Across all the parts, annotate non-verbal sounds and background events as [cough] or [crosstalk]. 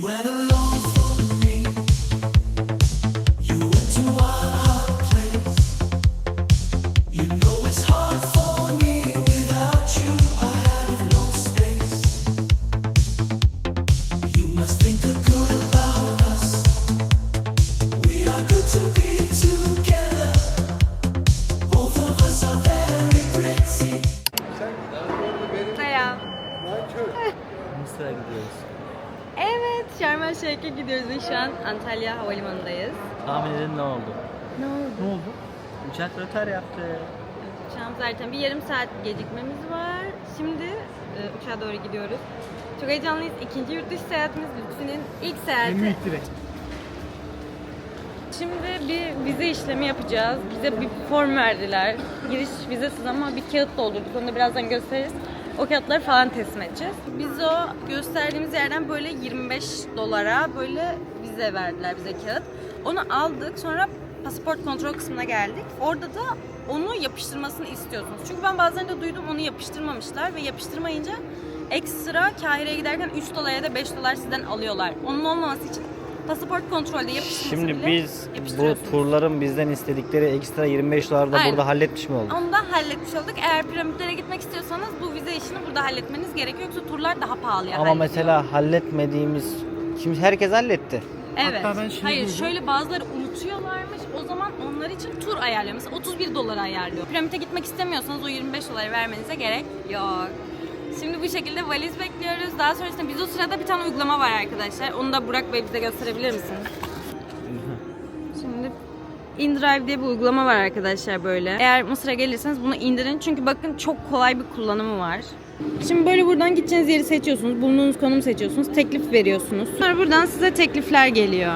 When alone. Ve şu an Antalya Havalimanı'ndayız. Tahmin edin ne oldu? Ne oldu? Ne oldu? Uçak rötar yaptı. Şu an zaten bir yarım saat gecikmemiz var. Şimdi e, uçağa doğru gidiyoruz. Çok heyecanlıyız. İkinci yurt dışı seyahatimiz Lütfü'nün ilk seyahati. Şimdi bir vize işlemi yapacağız. Bize bir form verdiler. Giriş vizesiz ama bir kağıt doldurduk. Onu da birazdan gösteririz. O kağıtları falan teslim edeceğiz. Biz o gösterdiğimiz yerden böyle 25 dolara böyle vize verdiler bize kağıt. Onu aldık. Sonra pasaport kontrol kısmına geldik. Orada da onu yapıştırmasını istiyorsunuz. Çünkü ben bazen duydum onu yapıştırmamışlar ve yapıştırmayınca ekstra Kahire'ye giderken 3 dolar ya da 5 dolar sizden alıyorlar. Onun olmaması için pasaport kontrolde yapıştırmasını Şimdi bile biz bu turların bizden istedikleri ekstra 25 dolar da Aynen. burada halletmiş mi olduk? Onu da halletmiş olduk. Eğer piramitlere gitmek istiyorsanız bu vize işini burada halletmeniz gerekiyor. Yoksa turlar daha pahalıya Ama hallediyor. mesela halletmediğimiz şimdi herkes halletti. Evet. Hatta ben şeyi Hayır duydum. şöyle bazıları unutuyorlarmış. O zaman onlar için tur ayarlıyor. Mesela 31 dolara ayarlıyor. Piramite gitmek istemiyorsanız o 25 doları vermenize gerek yok. Şimdi bu şekilde valiz bekliyoruz. Daha sonrasında biz o sırada bir tane uygulama var arkadaşlar. Onu da Burak Bey bize gösterebilir misin? Şimdi InDrive diye bir uygulama var arkadaşlar böyle. Eğer Mısır'a gelirseniz bunu indirin. Çünkü bakın çok kolay bir kullanımı var. Şimdi böyle buradan gideceğiniz yeri seçiyorsunuz. Bulunduğunuz konumu seçiyorsunuz. Teklif veriyorsunuz. Sonra buradan size teklifler geliyor.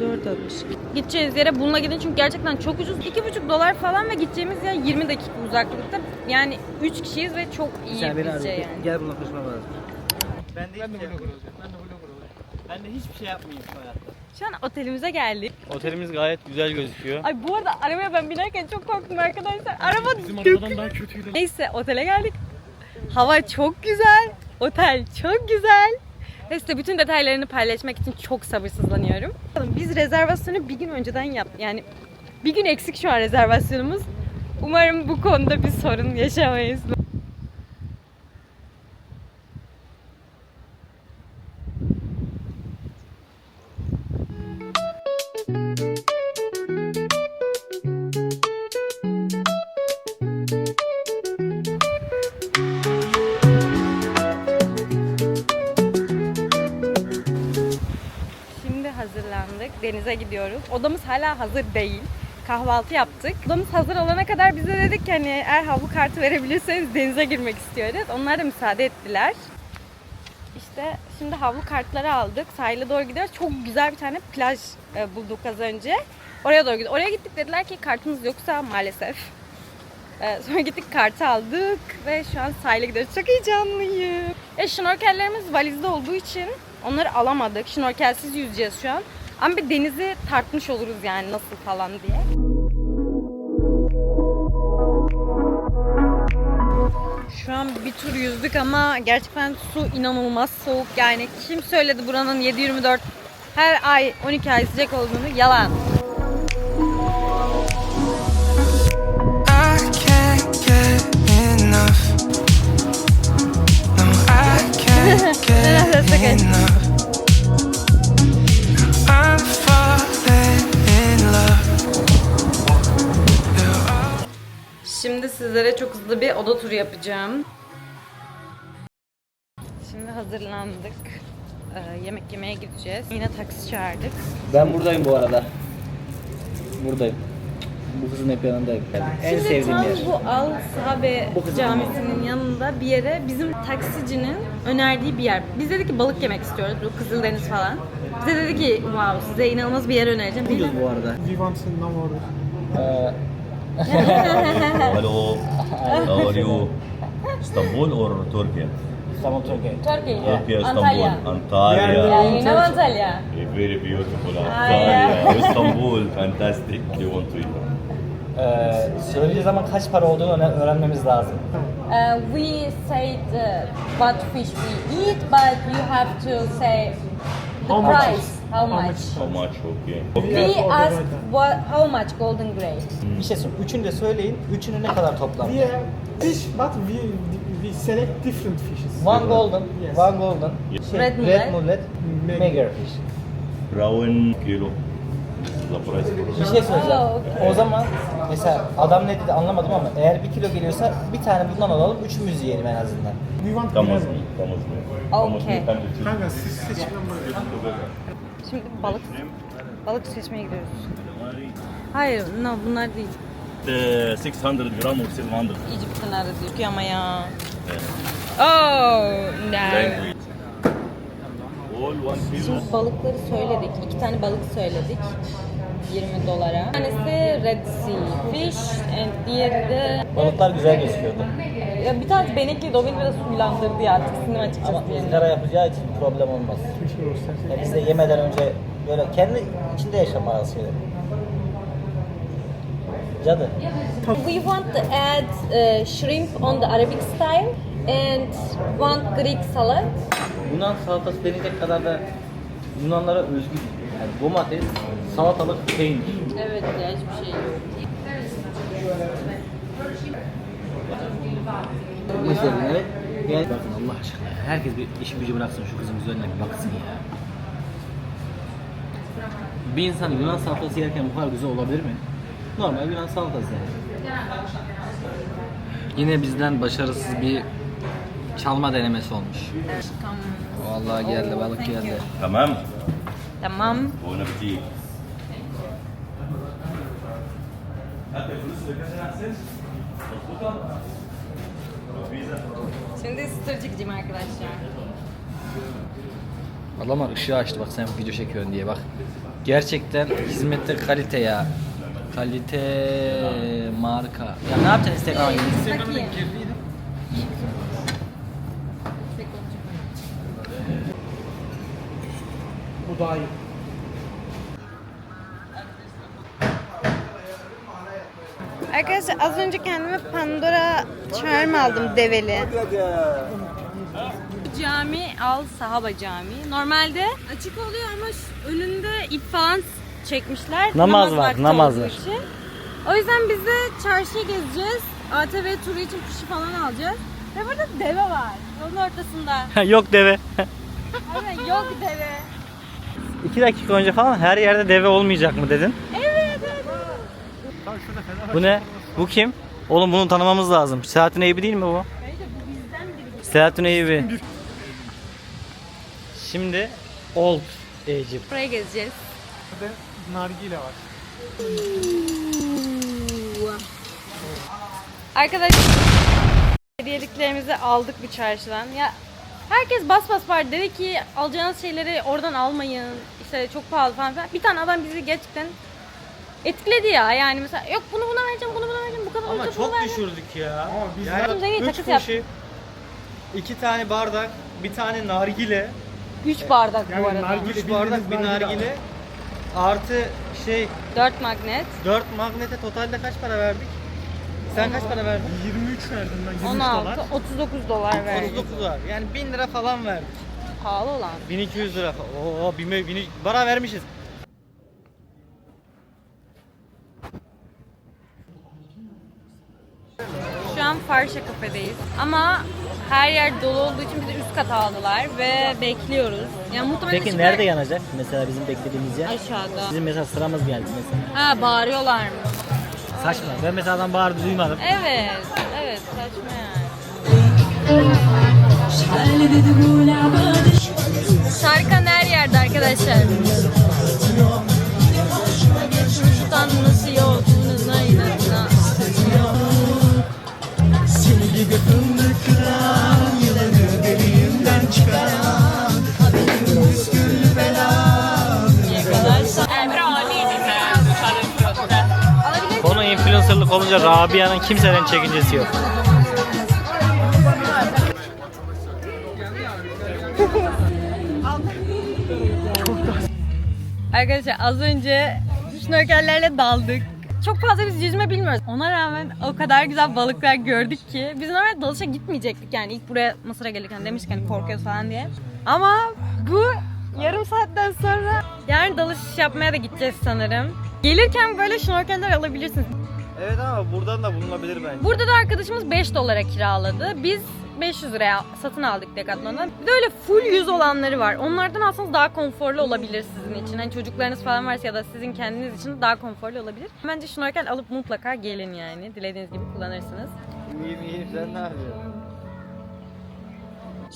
4.60. Gideceğiniz yere bununla gidin çünkü gerçekten çok ucuz. 2,5 dolar falan ve gideceğimiz yer 20 dakika uzaklıkta. Yani 3 kişiyiz ve çok iyi Sen beni bizce ara. yani. Gel bununla konuşmam lazım. Ben de, Ben de hiçbir şey olacağım. Ben de vlogger olacağım. Ben de hiçbir şey yapmayayım şu hayatta. Şu an otelimize geldik. Otelimiz gayet güzel gözüküyor. Ay bu arada arabaya ben binerken çok korktum arkadaşlar. Araba Bizim dökülüyor. arabadan daha kötüydü. Neyse otele geldik. Hava çok güzel. Otel çok güzel. Ve size bütün detaylarını paylaşmak için çok sabırsızlanıyorum. Biz rezervasyonu bir gün önceden yaptık. Yani bir gün eksik şu an rezervasyonumuz. Umarım bu konuda bir sorun yaşamayız. Gidiyoruz. Odamız hala hazır değil. Kahvaltı yaptık. Odamız hazır olana kadar bize dedik ki hani eğer havlu kartı verebilirseniz denize girmek istiyoruz. Onlar da müsaade ettiler. İşte şimdi havlu kartları aldık. Sahile doğru gidiyoruz. Çok güzel bir tane plaj e, bulduk az önce. Oraya doğru gidiyoruz. Oraya gittik dediler ki kartınız yoksa maalesef. E, sonra gittik kartı aldık ve şu an sahile gidiyoruz. Çok heyecanlıyım. E, şnorkellerimiz valizde olduğu için onları alamadık. Şnorkelsiz yüzeceğiz şu an. Ama bir denizi tartmış oluruz yani nasıl falan diye. Şu an bir tur yüzdük ama gerçekten su inanılmaz soğuk. Yani kim söyledi buranın 7-24 her ay 12 ay sıcak olduğunu? Yalan. I can't get enough. No, I can't [laughs] get enough. Şimdi sizlere çok hızlı bir oda turu yapacağım. Şimdi hazırlandık. Ee, yemek yemeye gideceğiz. Yine taksi çağırdık. Ben buradayım bu arada. Buradayım. Bu kızın hep yanındayım. en Şimdi sevdiğim tam yer. bu Al Sahabe Bu Camisi'nin yanında bir yere bizim taksicinin önerdiği bir yer. Biz dedik ki balık yemek istiyoruz. Bu Kızıldeniz falan. Bize dedi ki wow size inanılmaz bir yer önereceğim. Ucuz bu arada. We want to know. Ee, [laughs] Hello, how are you? Istanbul or Turkey? İstanbul Türkiye. Turkey. Turkey, Istanbul, Antalya. Antalya. Yeah, you know Antalya. A very beautiful Ah, Antalya. Istanbul, fantastic. You want to eat? Ee, söyleyeceği zaman kaç para olduğunu öğren- öğrenmemiz lazım. Uh, we said uh, what fish we eat, but you have to say the How much? price. How much? How much? Okay. We the asked right what, how much golden gray. Bir şey söyleyeyim. Üçünü de söyleyin. Üçünü ne kadar toplam? We have fish, but we we select different fishes. One golden, Yes. one golden, şey, Red mullet. mullet, Meg- mega fish. Brown kilo. The price. Bir şey söyleyeceğim. Oh, okay. O zaman mesela adam ne dedi anlamadım ama eğer bir kilo geliyorsa bir tane bundan alalım, üçümüz yiyelim en azından. We want on, Okay. Kanka siz seçmem Şimdi balık balık seçmeye gidiyoruz. Hayır, no, bunlar değil. Uh, 600 gram or 700 Egypt'ten arası diyor ama ya. Oh, no. Şimdi balıkları söyledik. İki tane balık söyledik. 20 dolara. Bir tanesi Red Sea Fish, and diğeri de... Balıklar güzel gözüküyordu. Ya bir tanesi benekli, o beni biraz huylandırdı ya artık sinir açıkçası Ama diyelim. ızgara yapacağı için problem olmaz. Ya biz de yemeden önce böyle kendi içinde yaşamayız şeyler. Cadı. We want to add uh, shrimp on the Arabic style and one Greek salad. Yunan salatası deneyecek kadar da Yunanlara özgü değil. Yani domates, salatalık, peynir. Evet ya hiçbir şey yok. Mesela. Gel. Bakın Allah aşkına ya. Herkes bir işi gücü bıraksın şu kızın güzelliğine bir baksın ya. Bir insan Yunan salatası yerken bu kadar güzel olabilir mi? Normal Yunan salatası yani. Yine bizden başarısız bir çalma denemesi olmuş. Vallahi geldi balık geldi. Tamam. Tamam. Bon appetit. Şimdi çekeceğim arkadaşlar. Adamlar ışığı açtı bak sen video çekiyorsun diye bak. Gerçekten hizmette kalite ya. Kalite marka. Ya ne yapacaksın Instagram'a gidip? Takayım. Bu daha iyi. Arkadaşlar az önce kendime Pandora charm aldım develi. Cami Al Sahaba Camii. Normalde açık oluyor ama önünde ip falan çekmişler. Namaz var, vakti namaz olduğu var. için. O yüzden biz de çarşıya gezeceğiz. ATV turu için kuşu falan alacağız. Ve burada deve var. Yolun ortasında. [laughs] Yok deve. Aynen yok deve. İki dakika önce falan her yerde deve olmayacak mı dedin? Bu ne? Bu kim? Oğlum bunu tanımamız lazım. Selahattin Eyüp'ü değil mi bu? Selahattin Eyüp'ü. Şimdi Old Egypt. Buraya gezeceğiz. Bir de nargile var. Arkadaşlar hediyeliklerimizi aldık bir çarşıdan. Ya herkes bas bas var dedi ki alacağınız şeyleri oradan almayın. İşte çok pahalı falan filan. Bir tane adam bizi gerçekten etkiledi ya. Yani mesela yok bunu buna vereceğim, bunu buna vereceğim. Bu kadar Ama bunu çok vereceğim. düşürdük ya. Ama biz zengin üç yap. kuşu, iki tane bardak, bir tane nargile, 3 bardak Yani bu arada. nargile- üç bildiğiniz bardak bir nargile nargile, artı şey 4 magnet. dört magnete totalde kaç para verdik? Sen kaç para verdin? 23 verdim ben 23 16, dolar. 39 dolar verdik. 39 var. Yani 1000 lira falan verdik. Pahalı olan. 1200 lira falan. Oo, bin, bin, bara vermişiz. Şu an Farşa kafedeyiz. Ama her yer dolu olduğu için bizi üst kata aldılar ve bekliyoruz. Yani muhtemelen Peki nerede yanacak? Mesela bizim beklediğimiz yer. Aşağıda. Bizim mesela sıramız geldi mesela. Ha bağırıyorlar mı? Saçma. Ben mesela adam bağırdı duymadım. Evet, evet saçma yani. Şarkan her yerde arkadaşlar. Şuradan nasıl yolculuğuna olunca Rabia'nın kimsenin çekincesi yok. Arkadaşlar az önce şnorkellerle daldık. çok fazla biz yüzme bilmiyoruz. Ona rağmen o kadar güzel balıklar gördük ki. Biz normalde dalışa gitmeyecektik yani ilk buraya Mısır'a gelirken demiştik hani korkuyoruz falan diye. Ama bu yarım saatten sonra yani dalış yapmaya da gideceğiz sanırım. Gelirken böyle şnorkeller alabilirsiniz. Evet ama buradan da bulunabilir bence. Burada da arkadaşımız 5 dolara kiraladı. Biz 500 liraya satın aldık Decathlon'dan. Bir de öyle full yüz olanları var. Onlardan alsanız daha konforlu olabilir sizin için. Hani çocuklarınız falan varsa ya da sizin kendiniz için daha konforlu olabilir. Bence şnorkel alıp mutlaka gelin yani. Dilediğiniz gibi kullanırsınız. İyiyim iyiyim sen ne yapıyorsun?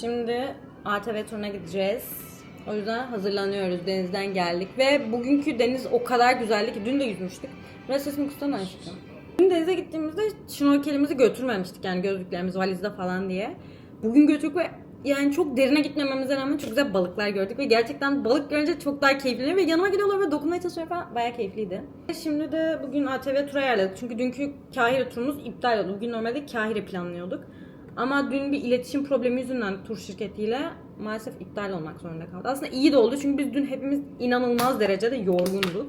Şimdi ATV turuna gideceğiz. O yüzden hazırlanıyoruz. Denizden geldik ve bugünkü deniz o kadar güzeldi ki dün de yüzmüştük. Biraz sesimi kıssana aşkım. Dün denize gittiğimizde şnorkelimizi götürmemiştik yani gözlüklerimiz valizde falan diye. Bugün götürdük ve yani çok derine gitmememize rağmen çok güzel balıklar gördük ve gerçekten balık görünce çok daha keyifli ve yanıma geliyorlar ve dokunmaya çalışıyor falan bayağı keyifliydi. Şimdi de bugün ATV tura ayarladık çünkü dünkü Kahire turumuz iptal oldu. Bugün normalde Kahire planlıyorduk. Ama dün bir iletişim problemi yüzünden tur şirketiyle maalesef iptal olmak zorunda kaldı. Aslında iyi de oldu çünkü biz dün hepimiz inanılmaz derecede yorgunduk.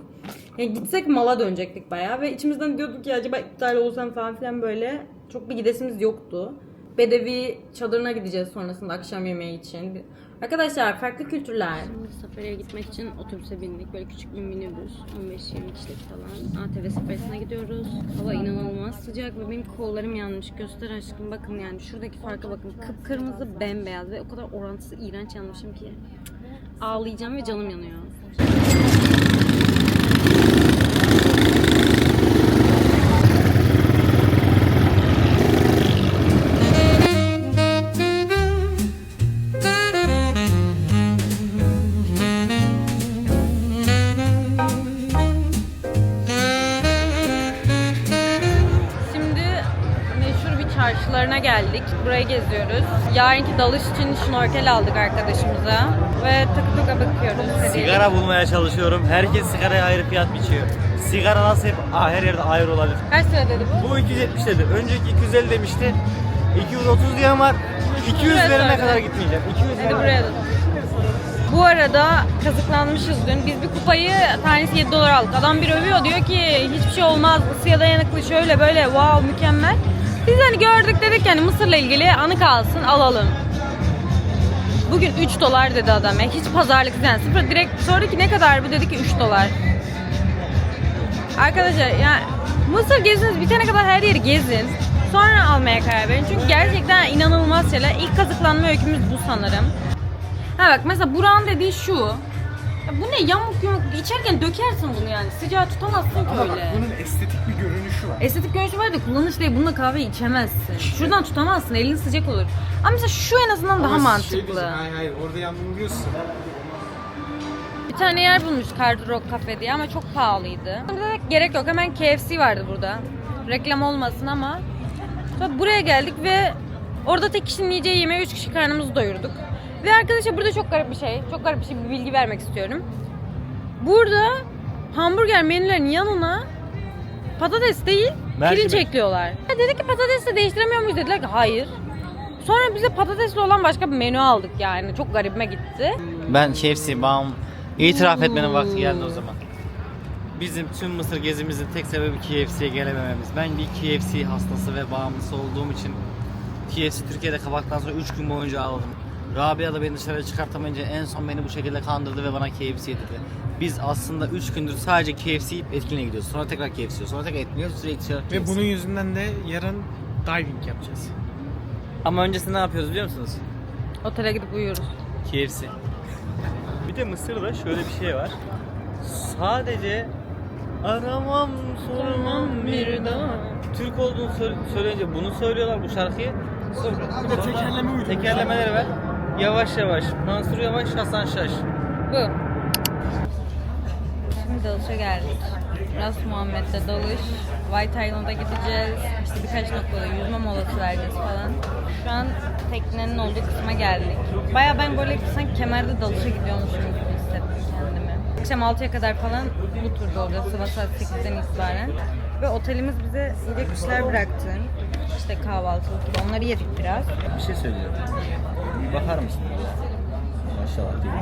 Yani gitsek mala dönecektik bayağı ve içimizden diyorduk ki acaba iptal olsam falan filan böyle çok bir gidesimiz yoktu. Bedevi çadırına gideceğiz sonrasında akşam yemeği için. Arkadaşlar farklı kültürler. Safari'ye gitmek için otobüse bindik. Böyle küçük bir minibüs. 15-20 kişilik falan. ATV safarisine gidiyoruz. Hava inanılmaz sıcak ve benim kollarım yanmış. Göster aşkım bakın yani şuradaki farka bakın. Kıpkırmızı bembeyaz ve o kadar orantısı iğrenç yanmışım ki. Ağlayacağım ve canım yanıyor. Geziyoruz. Yarınki dalış için şnorkel aldık arkadaşımıza. Ve takı taka bakıyoruz. Sigara bulmaya çalışıyorum. Herkes sigaraya ayrı fiyat biçiyor. Sigara nasıl hep Aa, her yerde ayrı olabilir. Kaç lira dedi bu? Bu 270 dedi. Önceki 250 demişti. 230 diyen var. 200 Buraya verene kadar gitmeyeceğim. 200 Hadi buraya da. Bu arada kazıklanmışız dün. Biz bir kupayı tanesi 7 dolar aldık. Adam bir övüyor diyor ki hiçbir şey olmaz. Isıya dayanıklı şöyle böyle wow mükemmel. Biz hani gördük dedik yani Mısır'la ilgili anı kalsın alalım. Bugün 3 dolar dedi adam ya. Hiç pazarlık yani sıfır direkt sordu ki ne kadar bu dedi ki 3 dolar. Arkadaşlar yani Mısır geziniz bitene kadar her yeri gezin. Sonra almaya karar verin. Çünkü gerçekten inanılmaz şeyler. İlk kazıklanma öykümüz bu sanırım. Ha bak mesela Burak'ın dediği şu. Bu ne yamuk yumuk içerken dökersin bunu yani. Sıcağı tutamazsın ki öyle. Bunun estetik bir görünüşü var. Estetik görünüşü var da kullanış değil. Bununla kahve içemezsin. Şuradan tutamazsın. Elin sıcak olur. Ama mesela şu en azından daha Ama şey mantıklı. diyeceğim, hayır hayır orada yanılıyorsun. Bir tane yer bulmuş Hard Rock Cafe diye ama çok pahalıydı. Burada gerek yok. Hemen KFC vardı burada. Reklam olmasın ama. Sonra buraya geldik ve orada tek kişinin yiyeceği yemeğe 3 kişi karnımızı doyurduk. Ve arkadaşlar burada çok garip bir şey. Çok garip bir şey bir bilgi vermek istiyorum. Burada hamburger menülerinin yanına patates değil Mercimek. pirinç ekliyorlar. Ya dedik ki patatesle değiştiremiyor muyuz dediler ki hayır. Sonra bize patatesli olan başka bir menü aldık yani. Çok garibime gitti. Ben KFC bağım itiraf etmenin vakti geldi o zaman. Bizim tüm Mısır gezimizin tek sebebi KFC'ye gelemememiz. Ben bir KFC hastası ve bağımlısı olduğum için KFC Türkiye'de kapaktan sonra 3 gün boyunca ağladım. Rabia da beni dışarı çıkartamayınca en son beni bu şekilde kandırdı ve bana KFC yedirdi. Biz aslında 3 gündür sadece KFC yiyip etkinliğe gidiyoruz. Sonra tekrar KFC yiyoruz. Sonra tekrar etmiyoruz. Sürekli şey Ve bunun yüzünden de yarın diving yapacağız. Ama öncesinde ne yapıyoruz biliyor musunuz? Otele gidip uyuyoruz. KFC. Bir de Mısır'da şöyle bir şey var. Sadece aramam sormam bir daha. Türk olduğunu sö- söyleyince bunu söylüyorlar bu şarkıyı. Sonra tekerleme uydurmuşlar. Tekerlemeleri ver. Yavaş yavaş. Mansur Yavaş, Hasan Şaş. Bu. Şimdi dalışa geldik. Ras Muhammed'de dalış. White Island'a gideceğiz. İşte birkaç noktada yüzme molası vereceğiz falan. Şu an teknenin olduğu kısma geldik. Baya ben böyle sanki kemerde dalışa gidiyormuşum gibi hissettim kendimi. Akşam 6'ya kadar falan bu turda olacağız. Sabah saat 8'den itibaren. Ve otelimiz bize yiyecek bir şeyler bıraktı. İşte kahvaltılık gibi onları yedik biraz. Bir şey söyleyeceğim. Bir bakar mısın? Maşallah değil?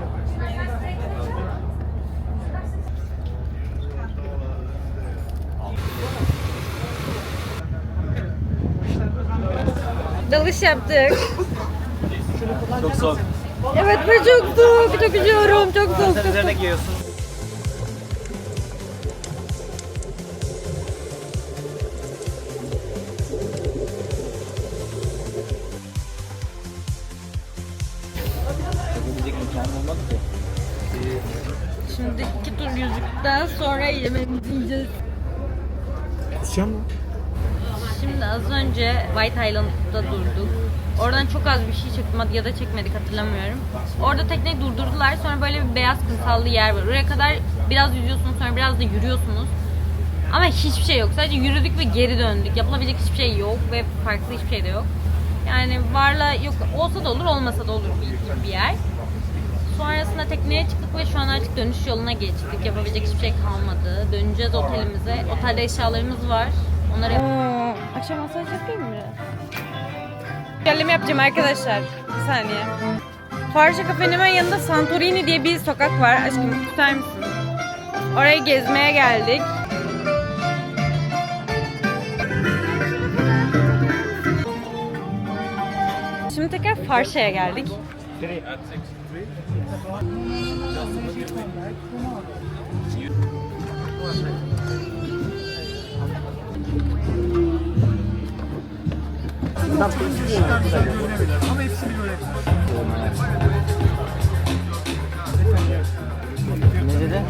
Dalış yaptık. çok soğuk. Evet ve çok soğuk. Çok üzüyorum. Çok soğuk. Sen üzerine giyiyorsun. Sonra yemeğimizi yiyeceğiz. Kusacağım mı? Şimdi az önce White Island'da durduk. Oradan çok az bir şey çektim hadi ya da çekmedik hatırlamıyorum. Orada tekneyi durdurdular. Sonra böyle bir beyaz kumsallı yer var. Oraya kadar biraz yüzüyorsunuz sonra biraz da yürüyorsunuz. Ama hiçbir şey yok. Sadece yürüdük ve geri döndük. Yapılabilecek hiçbir şey yok ve farklı hiçbir şey de yok. Yani varla yok olsa da olur olmasa da olur bir, bir yer. Sonrasında tekneye çıktık ve şu an artık dönüş yoluna geçtik. Yapabilecek hiçbir şey kalmadı. Döneceğiz otelimize. Otelde eşyalarımız var. Onları Akşam masaj yapayım mı? Güncelleme yapacağım arkadaşlar. Bir saniye. Farşa kafenin hemen yanında Santorini diye bir sokak var. Aşkım tutar mısın? Orayı gezmeye geldik. Şimdi tekrar Farşa'ya geldik. Tam hepsi Ama hepsini böyle. Ne dedi?